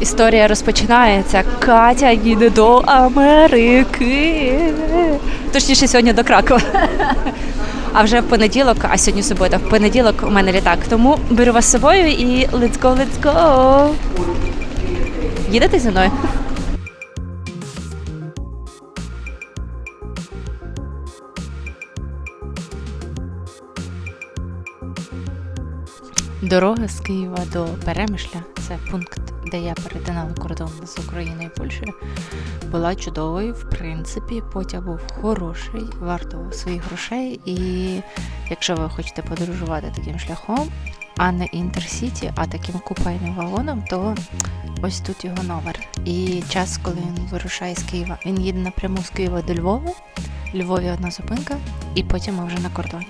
історія розпочинається. Катя їде до Америки. Точніше, сьогодні до Кракова. А вже в понеділок, а сьогодні субота, в понеділок у мене літак. Тому беру вас з собою і let's go, let's go. Їдете зі мною? Дорога з Києва до Перемишля, це пункт, де я перетинала кордон з Україною і Польщею, була чудовою. В принципі, потяг був хороший, варто своїх грошей. І якщо ви хочете подорожувати таким шляхом, а не інтерсіті, а таким купейним вагоном, то ось тут його номер. І час, коли він вирушає з Києва, він їде напряму з Києва до Львова. Львові одна зупинка, і потім ми вже на кордоні.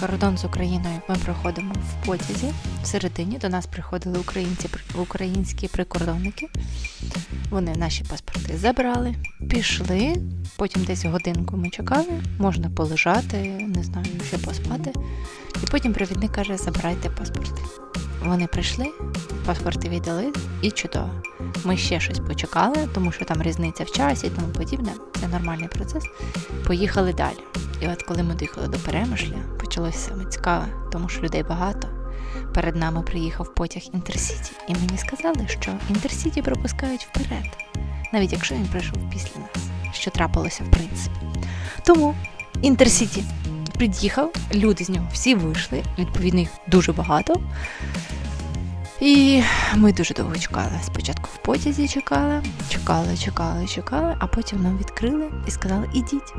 Кордон з Україною ми проходимо в потязі. Всередині до нас приходили українці, українські прикордонники. Вони наші паспорти забрали, пішли. Потім десь годинку ми чекали, можна полежати, не знаю, ще поспати. І потім провідник каже: забирайте паспорти. Вони прийшли, паспорти віддали, і чудово. Ми ще щось почекали, тому що там різниця в часі і тому подібне. Це нормальний процес. Поїхали далі. І от коли ми доїхали до Перемишля, почалося саме цікаве, тому що людей багато. Перед нами приїхав потяг Інтерсіті, і мені сказали, що Інтерсіті пропускають вперед, навіть якщо він прийшов після нас, що трапилося в принципі. Тому Інтерсіті під'їхав, люди з нього всі вийшли, відповідно, їх дуже багато. І ми дуже довго чекали. Спочатку в потязі чекали, чекали, чекали, чекали, а потім нам відкрили і сказали, ідіть.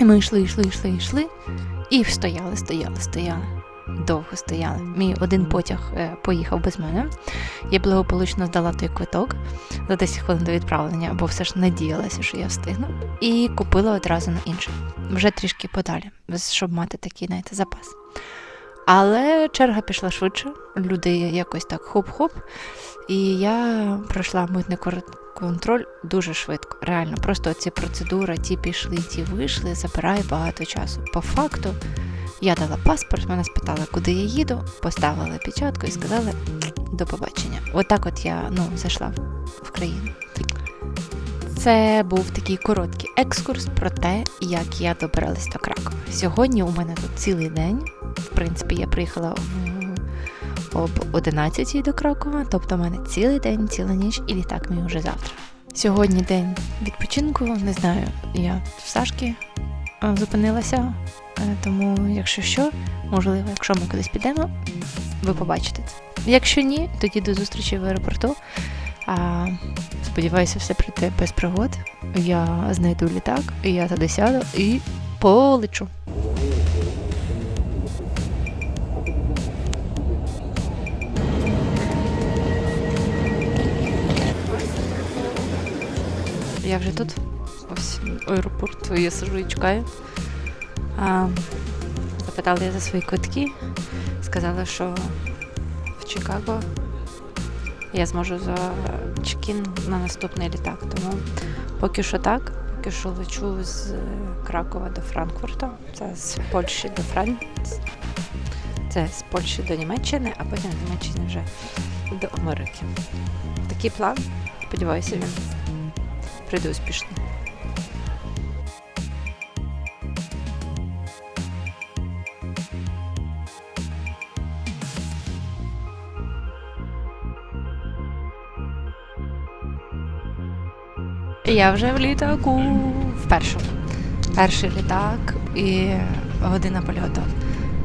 І ми йшли, йшли, йшли, йшли, і стояли, стояли, стояли. Довго стояли. Мій один потяг е, поїхав без мене. Я благополучно здала той квиток за 10 хвилин до відправлення, бо все ж надіялася, що я встигну. І купила одразу на інший. Вже трішки подалі, щоб мати такий, знаєте, запас. Але черга пішла швидше, люди якось так хоп-хоп. І я пройшла митний контроль дуже швидко. Реально, просто ці процедури, ті пішли, ті вийшли, забирає багато часу. По факту, я дала паспорт, мене спитали, куди я їду, поставили печатку і сказали до побачення. Отак от я ну, зайшла в країну. Це був такий короткий екскурс про те, як я добиралась до Кракова. Сьогодні у мене тут цілий день. В принципі, я приїхала в об 11 до Кракова, тобто у мене цілий день, ціла ніч і літак мій вже завтра. Сьогодні день відпочинку, не знаю, я в Сашки зупинилася, е, тому якщо що, можливо, якщо ми кудись підемо, ви побачите це. Якщо ні, тоді до зустрічі в аеропорту. А, сподіваюся, все пройде без пригод. Я знайду літак, я туди сяду і полечу. Я вже тут. Ось аеропорт, я сижу і чекаю. А, запитала я за свої квитки. Сказали, що в Чикаго я зможу за чекін на наступний літак. Тому поки що так. Поки що лечу з Кракова до Франкфурта. Це з Польщі до Франції. Це з Польщі до Німеччини, а потім з Німеччини вже до Америки. Такий план. Сподіваюся, він прийде успішно. Я вже в літаку. В першому. Перший літак і година польоту.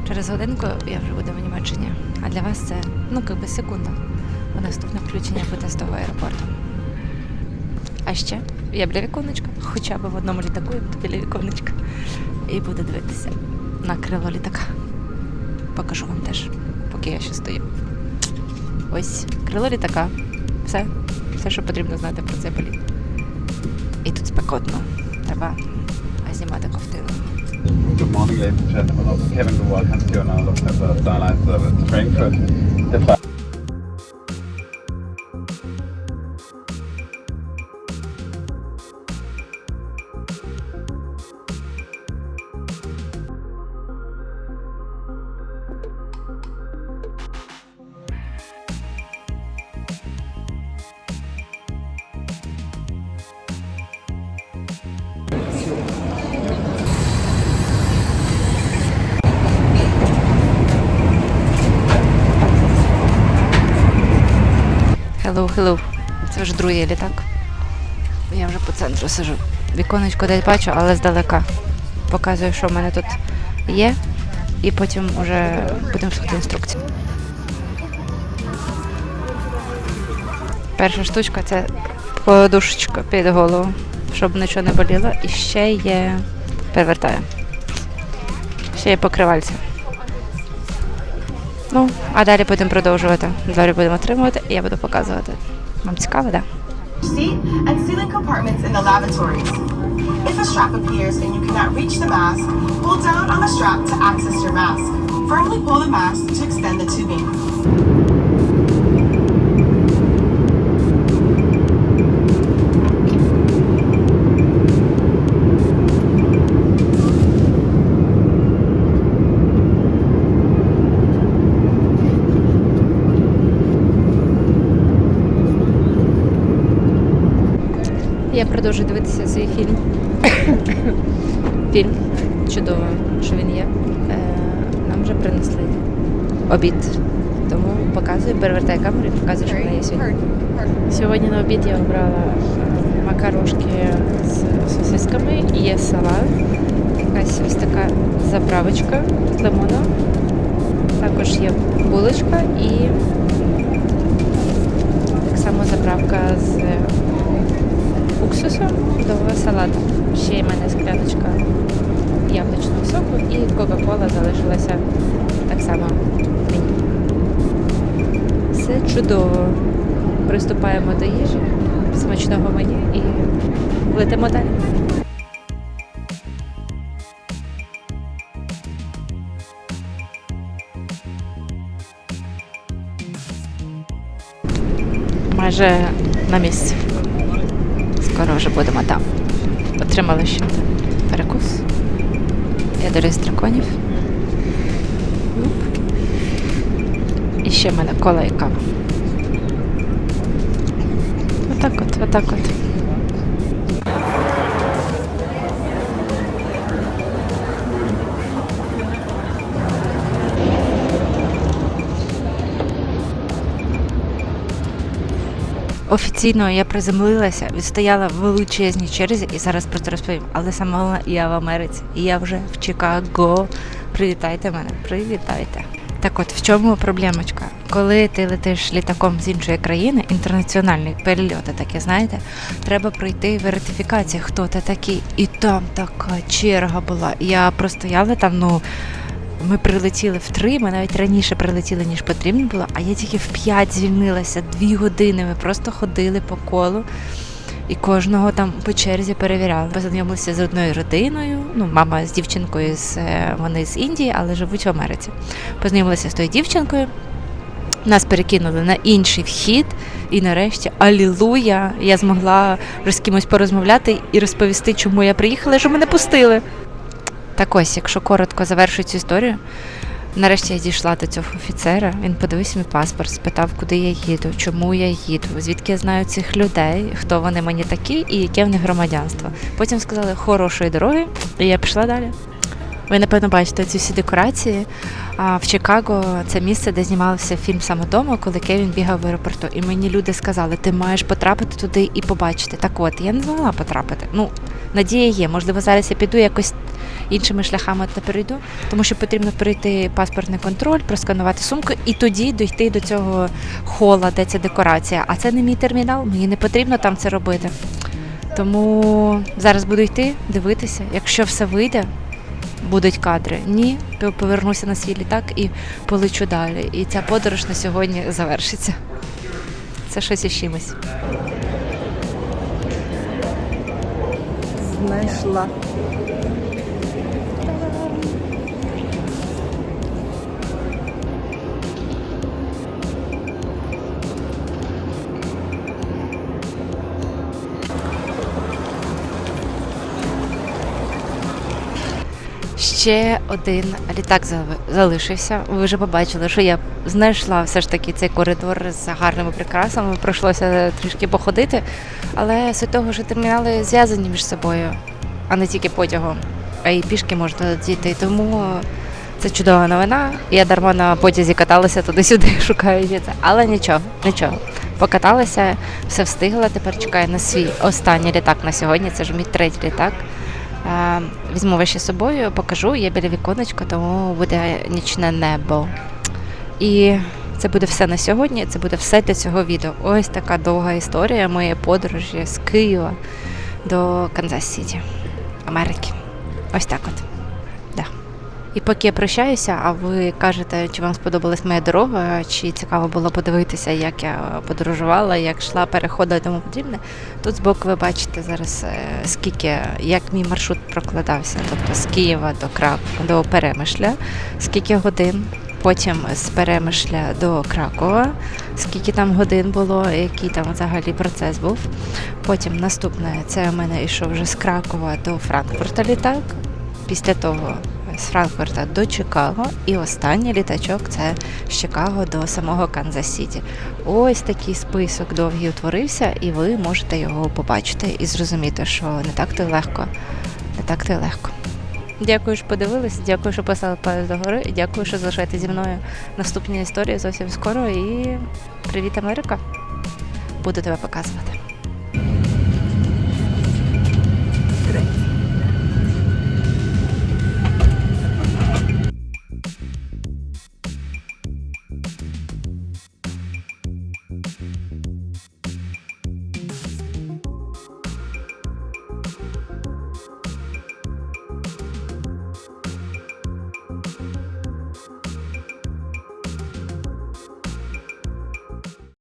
Через годинку я вже буду в Німеччині. А для вас це, ну, як би секунда. Бо наступне включення буде з того аеропорту. А ще я біля віконечка, хоча б в одному літаку я буду біля віконечка. І буду дивитися на крило літака. Покажу вам теж, поки я ще стою. Ось крило літака. Все, все, що потрібно знати про цей політ. І тут спекотно. Треба знімати ковтину. Good morning, ladies and gentlemen. Kevin looking at the Starlight Service Frankfurt. Hello, hello. Це вже другий літак. Я вже по центру сижу. Віконечко десь бачу, але здалека. Показую, що в мене тут є, і потім вже будемо слухати інструкцію. Перша штучка це подушечка під голову, щоб нічого не боліло. І ще є. Перевертаю. Ще є покривальця. Ну, а далі будемо продовжувати. Далі будемо отримувати, і я буду показувати. Вам цікаво, так? Да? If a strap appears and you cannot reach the mask, pull down on the strap to access your mask. Firmly pull the mask to extend the tubing. Продовжую дивитися цей фільм. фільм. Чудово, що він є. Е, нам вже принесли обід. Тому показую, перевертай камеру і показую, що в неї є сьогодні. Сьогодні на обід я обрала макарошки з сосисками, є салат, якась ось така заправочка з лимоном. Також є булочка і так само заправка з уксусом до салату. Ще й мене скляночка яблучного соку і Кока-Кола залишилася так само в меню. Все чудово. Приступаємо до їжі, смачного меню і летимо далі. Майже на місці. Скоро вже будемо там. Отримали ще перекус. Ядери з драконів. І ще в мене кола і кава. Отак от, отак от. Офіційно я приземлилася, відстояла в величезній черзі і зараз про це розповім. Але саме я в Америці, і я вже в Чикаго. Привітайте мене, привітайте. Так от в чому проблемочка? Коли ти летиш літаком з іншої країни, інтернаціональні перельоти, таке знаєте, треба пройти верифікацію, хто ти такий. І там така черга була. Я простояла там, ну. Ми прилетіли в три, ми навіть раніше прилетіли, ніж потрібно було, а я тільки в п'ять звільнилася, дві години. Ми просто ходили по колу і кожного там по черзі перевіряли. Познайомилися з одною родиною. Ну, мама з дівчинкою з е, вони з Індії, але живуть в Америці. Познайомилися з тою дівчинкою. Нас перекинули на інший вхід, і нарешті, алілуя, я змогла з кимось порозмовляти і розповісти, чому я приїхала, що мене пустили. Так ось, якщо коротко завершую цю історію, нарешті я дійшла до цього офіцера. Він подивився мій паспорт, спитав, куди я їду, чому я їду, звідки я знаю цих людей, хто вони мені такі і яке в них громадянство. Потім сказали хорошої дороги, і я пішла далі. Ви напевно бачите ці всі декорації. А в Чикаго це місце, де знімався фільм самодому, коли Кевін бігав в аеропорту. І мені люди сказали, ти маєш потрапити туди і побачити. Так от, я не змогла потрапити. Ну, надія є. Можливо, зараз я піду якось іншими шляхами та перейду, тому що потрібно пройти паспортний контроль, просканувати сумку і тоді дійти до цього хола, де ця декорація. А це не мій термінал, мені не потрібно там це робити. Тому зараз буду йти, дивитися. Якщо все вийде, будуть кадри. Ні, повернуся на свій літак і полечу далі. І ця подорож на сьогодні завершиться. Це щось із чимось. Знайшла. Ще один літак зали- залишився. Ви вже побачили, що я знайшла все ж таки цей коридор з гарними прикрасами. Пройшлося трішки походити, але з того, що термінали зв'язані між собою, а не тільки потягом, а й пішки можна дійти. Тому це чудова новина. Я дарма на потязі каталася туди-сюди, шукаючи це. Але нічого, нічого. покаталася, все встигла. Тепер чекаю на свій останній літак на сьогодні. Це ж мій третій літак. Е, Візьму ваші з собою, покажу. Я біля віконечка, тому буде нічне небо. І це буде все на сьогодні. Це буде все для цього відео. Ось така довга історія моєї подорожі з Києва до Канзас-Сіті, Америки. Ось так от. І поки я прощаюся, а ви кажете, чи вам сподобалась моя дорога, чи цікаво було подивитися, як я подорожувала, як йшла переходи і тому подібне. Тут збоку ви бачите зараз, е, скільки, як мій маршрут прокладався, тобто з Києва до Крак до Перемишля, скільки годин. Потім з Перемишля до Кракова, скільки там годин було, який там взагалі процес був. Потім наступне це у мене йшов вже з Кракова до Франкфурта літак. Після того з Франкфурта до Чикаго. І останній літачок це з Чикаго до самого Канзас-Сіті. Ось такий список довгий утворився, і ви можете його побачити і зрозуміти, що не так то легко. Не так то легко. Дякую, що подивились, дякую, що писали палець догори, дякую, що залишаєте зі мною наступні історії зовсім скоро. І привіт, Америка! Буду тебе показувати.